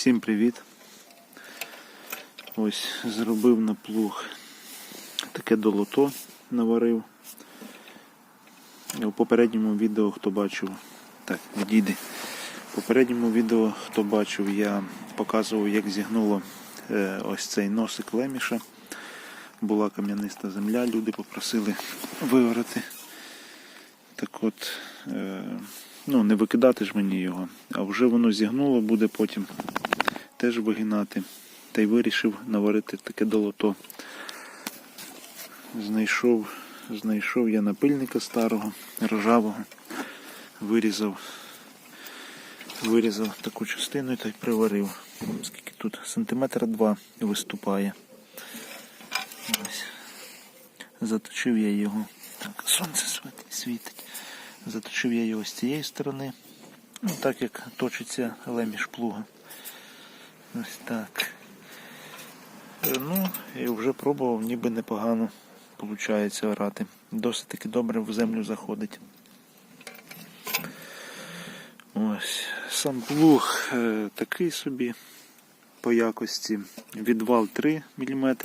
Всім привіт. Ось зробив на плуг таке долото наварив. У попередньому відео, хто бачив, так, відійди. В попередньому відео, хто бачив, я показував, як зігнуло е, ось цей носик леміша. Була кам'яниста земля, люди попросили виорати. Так от, е, ну не викидати ж мені його, а вже воно зігнуло, буде потім теж вигинати. Та й вирішив наварити таке долото. Знайшов, знайшов я напильника старого, ржавого, вирізав, вирізав таку частину та й приварив. Скільки тут сантиметра два виступає. Ось. Заточив я його. Так, сонце світить. Заточив я його з цієї сторони. Ну, так як точиться леміш плуга. Ось так. Е, Ну, і вже пробував, ніби непогано виходить орати. Досить таки добре в землю заходить. Ось. Сам плуг е, такий собі по якості. Відвал 3 мм.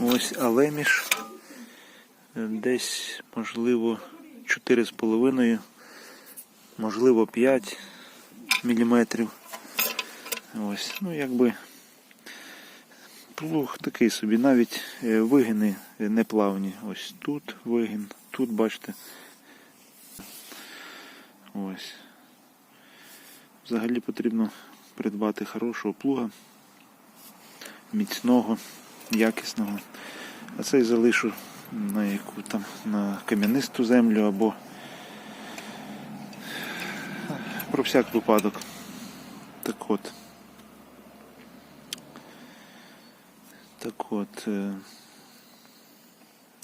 Ось, а леміш е, десь, можливо, 4,5, можливо, 5 мм. Ось, ну якби плуг такий собі, навіть е, вигини е, неплавні. Ось тут вигін, тут бачите. Ось. Взагалі потрібно придбати хорошого плуга, міцного, якісного. А цей залишу на яку там на кам'янисту землю або про всяк випадок. Так от. Так от. е,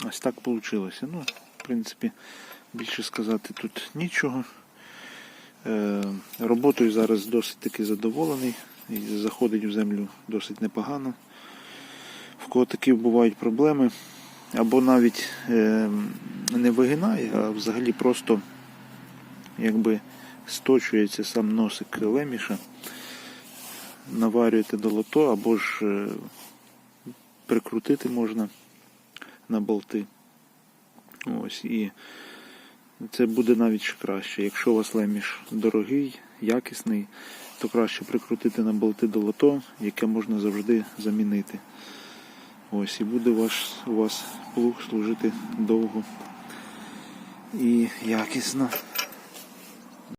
Ось так вийшло. Ну, в принципі, більше сказати тут нічого. Е, Роботою зараз досить таки задоволений. І заходить в землю досить непогано. В кого такі бувають проблеми, або навіть е, не вигинає, а взагалі просто якби сточується сам носик леміша, наварюєте долото, або ж е, прикрутити можна на болти. Ось і це буде навіть ще краще. Якщо у вас леміш дорогий, якісний, то краще прикрутити на болти долото, яке можна завжди замінити. Ось і буде ваш, у вас плуг служити довго і якісно.